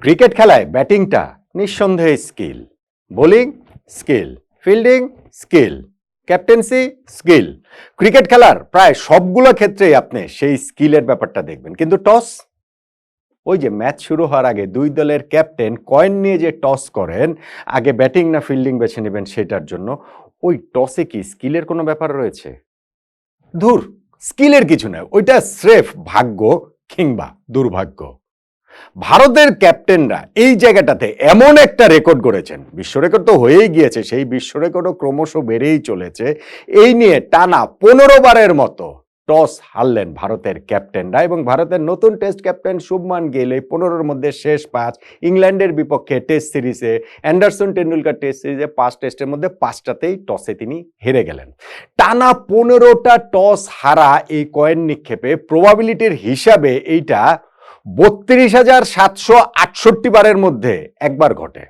Cricket খেলায় ব্যাটিংটা নিঃসন্দেহে skill. Bowling, skill. Fielding, skill. Captaincy, skill. Cricket খেলার প্রায় সবগুলো ক্ষেত্রেই আপনি সেই স্কিলের ব্যাপারটা দেখবেন। কিন্তু টস? ওই যে ম্যাচ শুরু হওয়ার আগে দুই দলের ক্যাপ্টেন কয়েন নিয়ে যে টস করেন, আগে ব্যাটিং না ফিল্ডিং বেছে নেবেন সেটার জন্য, ওই টসে কি স্কিলের কোনো ব্যাপার রয়েছে? ধুর, স্কিলের কিছু নয়, ওইটা স্রেফ ভাগ্য কিংবা দুর্ভাগ্য। ভারতের ক্যাপ্টেনরা এই জায়গাটাতে এমন একটা রেকর্ড করেছেন বিশ্ব রেকর্ড তো হয়েই গিয়েছে, সেই বিশ্ব রেকর্ডও ক্রমশ বেড়েই চলেছে। এই নিয়ে টানা পনেরো বারের মতো টস হারলেন ভারতের ক্যাপ্টেনরা এবং ভারতের নতুন টেস্ট ক্যাপ্টেন শুভমান গিল এই পনেরোর মধ্যে শেষ পাঁচ, ইংল্যান্ডের বিপক্ষে টেস্ট সিরিজে, অ্যান্ডারসন টেন্ডুলকার টেস্ট সিরিজে পাঁচ টেস্টের মধ্যে পাঁচটাতেই টসে তিনি হেরে গেলেন। টানা পনেরোটা টস হারা এই কয়েন নিক্ষেপে প্রবাবিলিটির হিসাবে এইটা বত্রিশ হাজার সাতশো আটষট্টি বারের মধ্যে একবার ঘটে।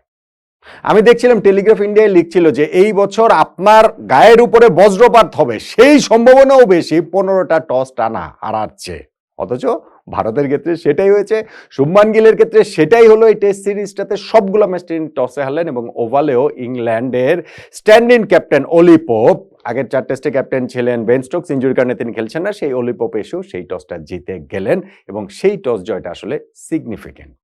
আমি দেখছিলাম টেলিগ্রাফ ইন্ডিয়ায় লিখছিল যে, এই বছর আপনার গায়ের উপরে বজ্রপাত হবে, সেই সম্ভাবনাও বেশি। পনেরোটা টস টানা হারাচ্ছে। অথচ ভারতের ক্ষেত্রে সেটাই হয়েছে, শুভমান গিলের ক্ষেত্রে সেটাই হলো এই টেস্ট সিরিজটাতে সবগুলো ম্যাচ টসে হারলেন এবং ওভালেও ইংল্যান্ডের স্ট্যান্ড ক্যাপ্টেন অলিপোপ আগের চার টেস্টে ক্যাপ্টেন ছিলেন বেন স্টোকস ইঞ্জুরির কারণে তিনি খেলছেন না। সেই অলিপপ এসেও সেই টসটা জিতে গেলেন এবং সেই টস জয়টা আসলে সিগনিফিকেন্ট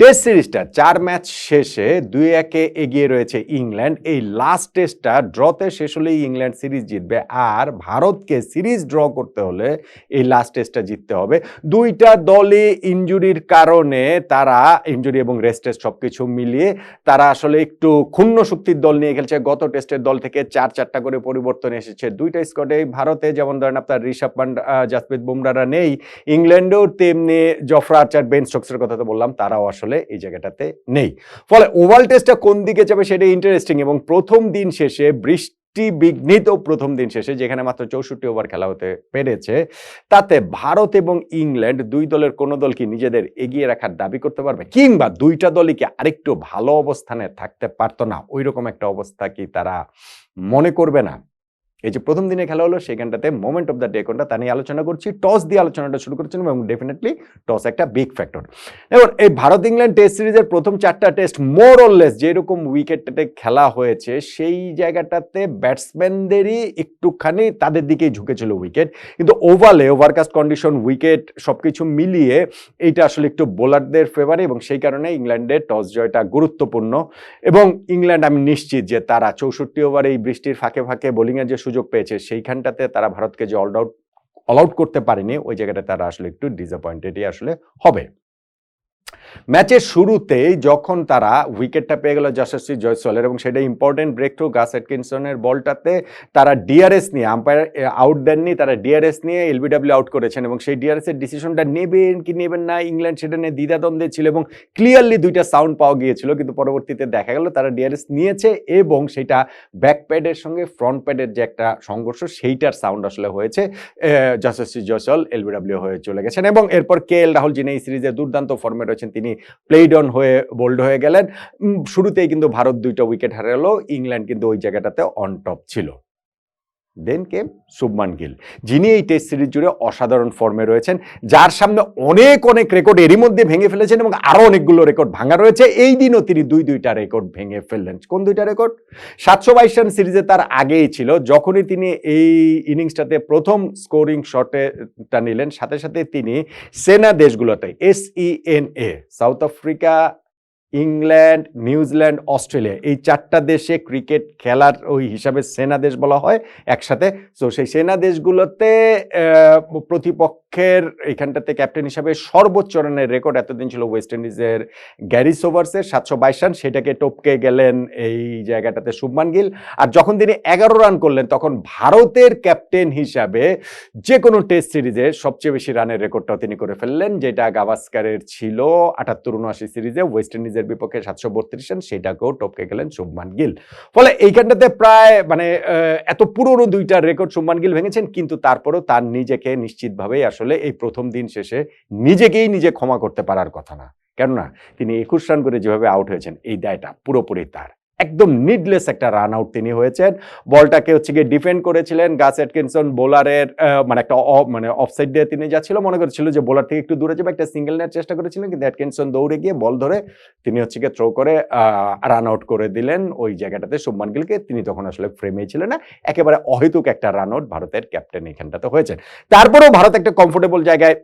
টেস্ট সিরিজটা চার ম্যাচ শেষে দুই একে এগিয়ে রয়েছে ইংল্যান্ড। এই লাস্ট টেস্টটা ড্রতে শেষ হলেই ইংল্যান্ড সিরিজ জিতবে। আর ভারতকে সিরিজ ড্র করতে হলে এই লাস্ট টেস্টটা জিততে হবে। দুইটা দলই ইঞ্জুরির কারণে তারা ইঞ্জুরি এবং রেস্ট টেস্ট সব কিছু মিলিয়ে তারা আসলে একটু ক্ষুণ্ণ শক্তির দল নিয়ে খেলছে। গত টেস্টের দল থেকে চার চারটা করে পরিবর্তন এসেছে। দুইটা স্কোয়াডে ভারতে যেমন ধরেন আপনার ঋষভ পান্ডা জাসপ্রীত বুমরারা নেই, ইংল্যান্ডেও তেমনি জফরা আর্চার বেন স্টোকসের কথা তো বললাম, তারাও আসলে এই জায়গাটাতে নেই। ফলে ওভাল টেস্টটা কোন দিকে যাবে সেটা ইন্টারেস্টিং এবং প্রথম দিন শেষে বৃষ্টি বিঘ্নিত প্রথম দিন শেষে, যেখানে মাত্র চৌষট্টি ওভার খেলা হতে পেরেছে, তাতে ভারত এবং ইংল্যান্ড দুই দলের কোনো দল কি নিজেদের এগিয়ে রাখার দাবি করতে পারবে? কিংবা দুইটা দলই কি আরেকটু ভালো অবস্থানে থাকতে পারতো না? ওই রকম একটা অবস্থা কি তারা মনে করবে না? এই যে প্রথম দিনে খেলা হলো, সেখানটাতে মোমেন্ট অফ দ্য ডে কোনটা, তা নিয়ে আলোচনা করছি। টস দিয়ে আলোচনাটা শুরু করছেন এবং ডেফিনেটলি টস একটা বিগ ফ্যাক্টর এবার এই ভারত ইংল্যান্ড টেস্ট সিরিজের প্রথম চারটা টেস্ট মোর অরলেস যেরকম উইকেটটাতে খেলা হয়েছে, সেই জায়গাটাতে ব্যাটসম্যানদেরই একটুখানি তাদের দিকেই ঝুঁকেছিল উইকেট কিন্তু ওভালে ওভারকাস্ট কন্ডিশন উইকেট সব কিছু মিলিয়ে এইটা আসলে একটু বোলারদের ফেভারে এবং সেই কারণে ইংল্যান্ডের টস জয়টা গুরুত্বপূর্ণ। এবং ইংল্যান্ড আমি নিশ্চিত যে তারা চৌষট্টি ওভারে এই বৃষ্টির ফাঁকে ফাঁকে বোলিংয়ের যে সুযোগ পেয়েছে, সেইখানটাতে তারা ভারতকে যে অলআউট অলআউট করতে পারেনি, ওই জায়গাটা তারা আসলে একটু ডিসঅ্যাপয়েন্টেডই আসলে হবে। ম্যাচের শুরুতেই যখন তারা উইকেটটা পেয়ে গেল যশস্বী জয়সওয়ালের এবং সেটা ইম্পর্টেন্ট ব্রেক থ্রু গাস এটকিনসনের বলটাতে, তারা ডিআরএস নিয়ে আম্পায়ার আউট দেননি, তারা ডিআরএস নিয়ে এলবিডব্লিউ আউট করেছেন এবং সেই ডিআরএসের ডিসিশনটা নেবেন কি নেবেন না ইংল্যান্ড সেটা নিয়ে দ্বিধাদ্বন্দ্বে ছিল এবং ক্লিয়ারলি দুইটা সাউন্ড পাওয়া গিয়েছিল, কিন্তু পরবর্তীতে দেখা গেল তারা ডিআরএস নিয়েছে এবং সেটা ব্যাক প্যাডের সঙ্গে ফ্রন্ট প্যাডের যে একটা সংঘর্ষ, সেইটার সাউন্ড আসলে হয়েছে যশস্বী জয়সল এলবিডব্লিউ হয়ে চলে গেছেন এবং এরপর কে এল রাহুল যিনি এই সিরিজে দুর্দান্ত ফর্মে রয়েছেন তিনি প্লেইড অন হয়ে বোল্ড হয়ে গেলেন। শুরুতেই কিন্তু ভারত দুইটা উইকেট হারালো, ইংল্যান্ড কিন্তু ওই জায়গাটাতে অন টপ ছিল। দেন কেম শুভমান গিল যিনি এই টেস্ট সিরিজ জুড়ে অসাধারণ ফর্মে রয়েছেন, যার সামনে অনেক অনেক রেকর্ড এরই মধ্যে ভেঙে ফেলেছেন এবং আরও অনেকগুলো রেকর্ড ভাঙা রয়েছে। এই দিনও তিনি দুই, দুইটা রেকর্ড ভেঙে ফেললেন। কোন দুইটা রেকর্ড সাতশো বাইশ রান সিরিজে তার আগেই ছিল, যখনই তিনি এই ইনিংসটাতে প্রথম স্কোরিং শটেটা নিলেন, সাথে সাথে তিনি সেনা দেশগুলোতে S E N A South Africa England New Zealand Australia. এই চারটা দেশে ক্রিকেট খেলার ওই হিসাবে সেনা দেশ বলা হয় একসাথে। তো সেই সেনা দেশগুলোতে আহ, প্রতিপক্ষের এখানটাতে ক্যাপ্টেন হিসাবে সর্বোচ্চ রানের রেকর্ড এতদিন ছিল ওয়েস্ট ইন্ডিজের গ্যারি ওভার্সের সাতশো বাইশ রান সেটাকে টপকে গেলেন এই জায়গাটাতে শুভমান গিল। আর যখন তিনি এগারো রান করলেন, তখন ভারতের ক্যাপ্টেন হিসাবে যে কোনো টেস্ট সিরিজে সবচেয়ে বেশি রানের রেকর্ডটাও তিনি করে ফেললেন, যেটা গাভাস্কারের ছিল আটাত্তর উনআশি সিরিজে ওয়েস্ট ইন্ডিজের বিপক্ষে সাতশো বত্রিশ রান সেটাকেও টপকে গেলেন শুভমান গিল। ফলে এইখানটাতে প্রায় মানে এত পুরনো দুইটা রেকর্ড শুভমান গিল ভেঙেছেন, কিন্তু তারপরেও তার নিজেকে নিশ্চিতভাবেই আসলে এই প্রথম দিন শেষে নিজেকেই নিজে ক্ষমা করতে পারার কথা না। কেননা তিনি একুশ রান করে যেভাবে আউট হয়েছেন, এই দায়টা পুরোপুরি তার। একদম নিডলেস একটা রান আউট তিনি হয়েছেন। বলটাকে হচ্ছে গিয়ে ডিফেন্ড করেছিলেন। গাস এটকিনসন বোলারের মানে একটা মানে অফসাইড দিয়ে তিনি যাচ্ছিল। মনে করেছিল যে বোলার থেকে একটু দূরে যাবে, একটা সিঙ্গেল নেট চেষ্টা করেছিলেন, কিন্তু এটকিনসন দৌড়ে গিয়ে বল ধরে তিনি হচ্ছে গিয়ে থ্রো করে রান আউট করে দিলেন। ওই জায়গাটাতে শুভমান গিলকে তিনি তখন আসলে ফ্রেমে ছিলেন না। একেবারে অহেতুক একটা রান আউট ভারতের ক্যাপ্টেন এখানটাতে হয়েছেন। তারপরেও ভারত একটা কমফোর্টেবল জায়গায়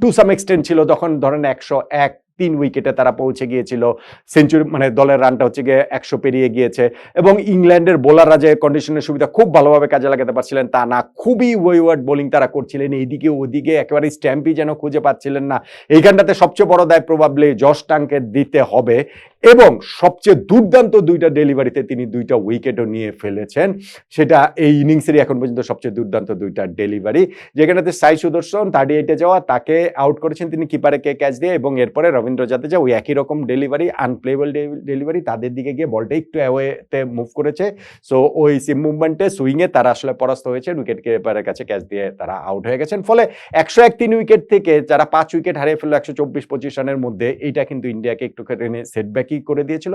টু সাম এক্সটেন্ট ছিল। তখন ধরেন একশো এক তিন উইকেটে তারা পৌঁছে গিয়েছিল। সেঞ্চুরি মানে দলের রানটা হচ্ছে গিয়ে একশো পেরিয়ে গিয়েছে এবং ইংল্যান্ডের বোলাররা যে কন্ডিশনের সুবিধা খুব ভালোভাবে কাজে লাগাতে পারছিলেন তা না। খুবই ওয়েওয়ার্ড বোলিং তারা করছিলেন, এইদিকে ওদিকে একেবারে স্ট্যাম্পই যেন খুঁজে পাচ্ছিলেন না। এইখানটাতে সবচেয়ে বড় দায় প্রবাবলি জশ টাঙ্কে দিতে হবে এবং সবচেয়ে দুর্দান্ত দুইটা ডেলিভারিতে তিনি দুইটা উইকেটও নিয়ে ফেলেছেন। সেটা এই ইনিংসেরই এখন পর্যন্ত সবচেয়ে দুর্দান্ত দুইটা ডেলিভারি যেখানেতে সাই সুদর্শন থার্টি এইটে যাওয়া, তাকে আউট করেছেন তিনি কিপারে কে ক্যাচ দিয়ে এবং এরপরে রবীন্দ্র জাদেজা ওই একই রকম ডেলিভারি আনপ্লেবল ডেলিভারি তাদের দিকে গিয়ে বলটা একটু অ্যাওয়েতে মুভ করেছে। সো ওই সিম মুভমেন্টে সুইংয়ে তারা আসলে পরাস্ত হয়েছে উইকেট কিপারের কাছে ক্যাচ দিয়ে তারা আউট হয়ে গেছেন। ফলে একশো এক তিন উইকেট থেকে যারা পাঁচ উইকেট হারিয়ে ফেলল একশো চব্বিশ পঁচিশ রানের মধ্যে, এইটা কিন্তু ইন্ডিয়াকে একটু সেটব্যাকই করে দিয়েছিল।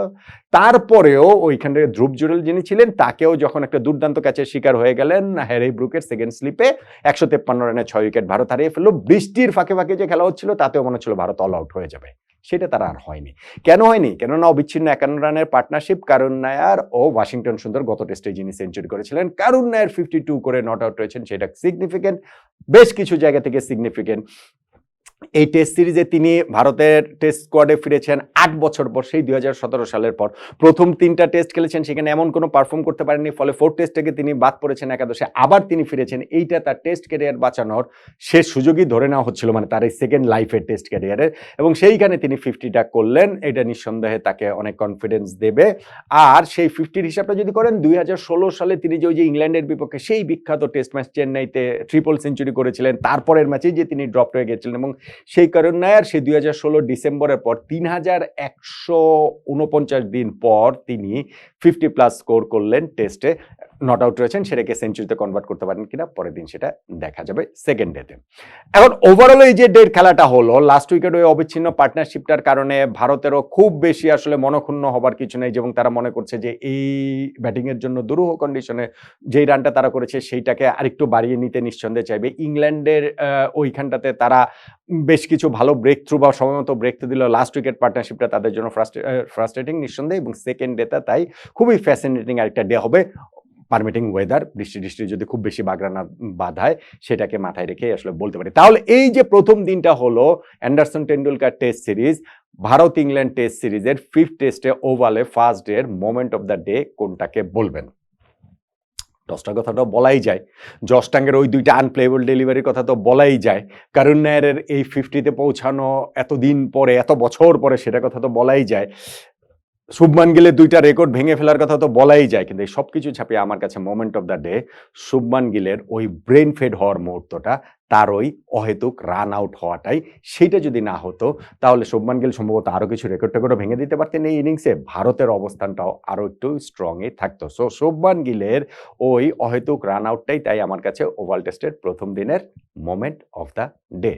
তারপরেও ওইখানে ধ্রুব জুরেল যিনি ছিলেন, তাকেও যখন একটা দুর্দান্ত ক্যাচের শিকার হয়ে গেলেন হ্যারি ব্রুকের সেকেন্ড স্লিপে একশো তেপ্পান্ন রানে ছয় উইকেট ভারত হারিয়ে ফেলল। বৃষ্টির ফাঁকে ফাঁকে যে খেলা হচ্ছিল, তাতেও মনে হচ্ছিল ভারত অল আউট হয়ে যাবে। সেটা তারা আর হয়নি। কেন হয়নি? কেননা অবিচ্ছিন্ন একান্ন রানের পার্টনারশিপ কারুন নায়ার ও ওয়াশিংটন সুন্দর গত টেস্টে যিনি সেঞ্চুরি করেছিলেন, কারুন নায়ার ফিফটি টু করে নট আউট হয়েছেন সেটা সিগনিফিকেন্ট বেশ কিছু জায়গা থেকে সিগনিফিকেন্ট এই টেস্ট সিরিজে তিনি ভারতের টেস্ট স্কোয়াডে ফিরেছেন আট বছর পর, সেই দুই হাজার সতেরো সালের পর। প্রথম তিনটা টেস্ট খেলেছেন, সেখানে এমন কোনো পারফর্ম করতে পারেননি, ফলে ফোর্থ টেস্ট থেকে তিনি বাদ পড়েছেন একাদশে। আবার তিনি ফিরেছেন, এইটা তার টেস্ট ক্যারিয়ার বাঁচানোর শেষ সুযোগই ধরে নেওয়া হচ্ছিল মানে তার এই সেকেন্ড লাইফের টেস্ট ক্যারিয়ারের এবং সেইখানে তিনি ফিফটিটা করলেন, এটা নিঃসন্দেহে তাকে অনেক কনফিডেন্স দেবে। আর সেই ফিফটির হিসাবটা যদি করেন, দুই হাজার ষোলো সালে তিনি যে ওই যে ইংল্যান্ডের বিপক্ষে সেই বিখ্যাত টেস্ট ম্যাচ চেন্নাইতে ট্রিপল সেঞ্চুরি করেছিলেন, তারপরের ম্যাচেই যে তিনি ড্রপ হয়ে গেছিলেন এবং সেই কারণে আর সেই দুই হাজার ষোলো ডিসেম্বরের পর তিন হাজার একশো উনপঞ্চাশ দিন পর তিনি ফিফটি প্লাস স্কোর করলেন টেস্টে নট আউট রয়েছেন, সেটাকে সেঞ্চুরিতে কনভার্ট করতে পারেন কিনা, পরের দিন সেটা দেখা যাবে সেকেন্ড ডেতে এখন ওভারঅল এই যে ডেট খেলাটা হলো লাস্ট উইকেট ওই অবিচ্ছিন্ন পার্টনারশিপটার কারণে ভারতেরও খুব বেশি আসলে মনক্ষুণ্ণ হবার কিছু নেই, এবং তারা মনে করছে যে এই ব্যাটিংয়ের জন্য দুরূহ কন্ডিশনে যেই রানটা তারা করেছে, সেইটাকে আরেকটু বাড়িয়ে নিতে নিঃসন্দেহে চাইবে। ইংল্যান্ডের ওইখানটাতে তারা বেশ কিছু ভালো ব্রেক থ্রু বা সময়মতো ব্রেক দিল লাস্ট উইকেট পার্টনারশিপটা তাদের জন্য ফ্রাস্ট্রেটিং নিঃসন্দেহে, এবং সেকেন্ড ডেটা তাই খুবই ফ্যাসিনেটিং আরেকটা ডে হবে। পারমিটিং ওয়েদার বৃষ্টি বৃষ্টি যদি খুব বেশি বাগরানা বাধায়, সেটাকে মাথায় রেখে আসলে বলতে পারি। তাহলে এই যে প্রথম দিনটা হলো Anderson Tendulkar test series Bharat England test সিরিজের ফিফথ টেস্টে ওভালে ফার্স্ট ডে এর মোমেন্ট অফ দ্য ডে কোনটাকে বলবেন? দশটার কথাটা বলাই যায়। জস্টাঙ্গের ওই দুইটা আনপ্লেবল ডেলিভারির কথা তো বলাই যায়। কারণ নায়ারের এই ফিফটিতে পৌঁছানো এতদিন পরে, এত বছর পরে, সেটা কথা তো বলাই যায়। শুভমান গিলের দুইটা রেকর্ড ভেঙে ফেলার কথা তো বলাই যায়, কিন্তু এই সব কিছু ছাপিয়ে আমার কাছে moment of the day Shubman গিলের ওই ব্রেন ফেড হওয়ার মুহূর্তটা, তার ওই অহেতুক রান আউট হওয়াটাই, সেইটা যদি না হতো, তাহলে শুভমান গিল সম্ভবত আরও কিছু রেকর্ড টেকর্ডও ভেঙে দিতে পারতেন এই ইনিংসে ভারতের অবস্থানটাও আরও একটু স্ট্রংই থাকতো। সো শুভমান গিলের ওই অহেতুক রান আউটটাই তাই আমার কাছে ওভাল টেস্টের প্রথম দিনের মোমেন্ট অফ দ্য ডে